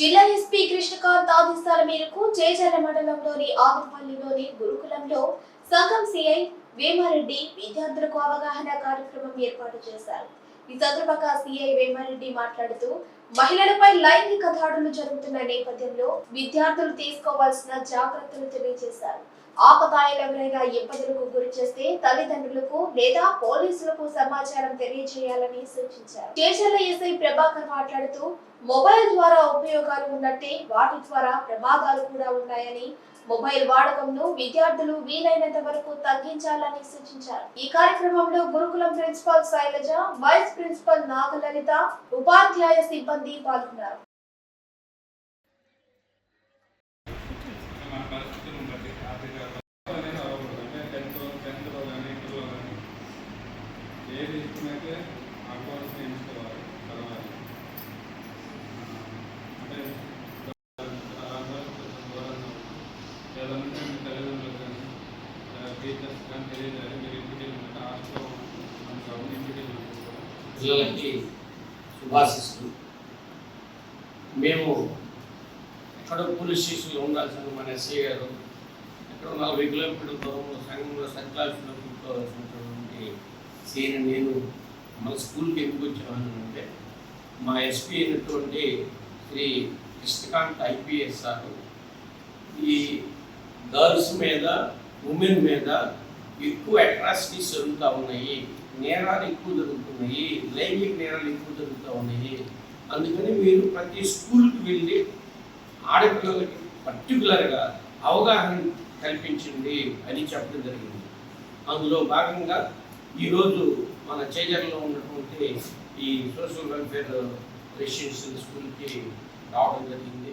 జిల్లా ఎస్పీ కృష్ణకాంత్ ఆదేశాల మేరకు చేజర్ల మండలంలోని ఆదిపల్లిలోని గురుకులంలో సంఘం సిఐ వేమారెడ్డి విద్యార్థులకు అవగాహన కార్యక్రమం ఏర్పాటు చేశారు. ఈ సందర్భంగా సిఐ వేమారెడ్డి మాట్లాడుతూ మహిళలపై లైంగిక దాడులు జరుగుతున్న నేపథ్యంలో విద్యార్థులు తీసుకోవాల్సిన జాగ్రత్తలు తెలియజేశారు. ఆపదాయిలు ఎవరైనా ఇబ్బందులకు గురి చేస్తే తల్లిదండ్రులకు లేదా పోలీసులకు సమాచారం తెలియజేయాలని సూచించారు. చేజర్ల ఎస్ఐ ప్రభాకర్ మాట్లాడుతూ మొబైల్ ద్వారా ఉపయోగాలు ఉన్నట్టే వాటి ద్వారా ప్రమాదాలు కూడా ఉన్నాయని మొబైల్ వాడకంను విద్యార్థులు వీలైనంత వరకు తగ్గించాలని సూచించారు. ఈ కార్యక్రమంలో గురుకులం principal Shailaja vice principal Nagalalitha ఉపాధ్యాయ సిబ్బంది పాల్గొన్నారు. మన పరిస్థితులను బట్టి ఆర్థిక అనేది అవ్వకూడదు అంటే టెన్త్ టెన్త్లో కానీ ఇంటర్లో కానీ ఏది ఇష్టమైతే ఆ కోర్స్ ఎంచుకోవాలి చదవాలి అంటే అందరూ కొంచెం దూరంగా ఏదంటే మీ తల్లిదండ్రులకు కానీ టీచర్స్ కానీ తెలియజేయాలి మీరు ఇంటికి వెళ్ళినట్టు హాస్టల్లో ఉంటాము ఇంటికి వెళ్ళినట్టు కూడా పిల్లలకి శుభాశిస్తూ మేము అక్కడ పోలీస్ స్టేషన్లో ఉండాల్సిన మన ఎస్ఐ గారు. ఇక్కడ నలభై కిలోమీటర్ల దూరంలో సంఘంలో సర్కాల్సిన కూర్చోవలసినటువంటి సీని నేను మన స్కూల్కి ఎందుకు వచ్చాను అంటే మా ఎస్పీ అయినటువంటి శ్రీ కృష్ణకాంత్ ఐపీఎస్ సార్ ఈ గర్ల్స్ మీద ఉమెన్ మీద ఎక్కువ అట్రాసిటీస్ జరుగుతూ ఉన్నాయి. నేరాలు ఎక్కువ జరుగుతున్నాయి. లైంగిక నేరాలు ఎక్కువ జరుగుతూ ఉన్నాయి. అందుకని మీరు ప్రతి స్కూల్కి వెళ్ళి ఆడపిల్లలకి పర్టికులర్గా అవగాహన కల్పించండి అని చెప్పడం జరిగింది. అందులో భాగంగా ఈరోజు మన చేజర్లో ఉన్నటువంటి ఈ సోషల్ వెల్ఫేర్ రెసిడెన్షియల్ స్కూల్కి రావడం జరిగింది.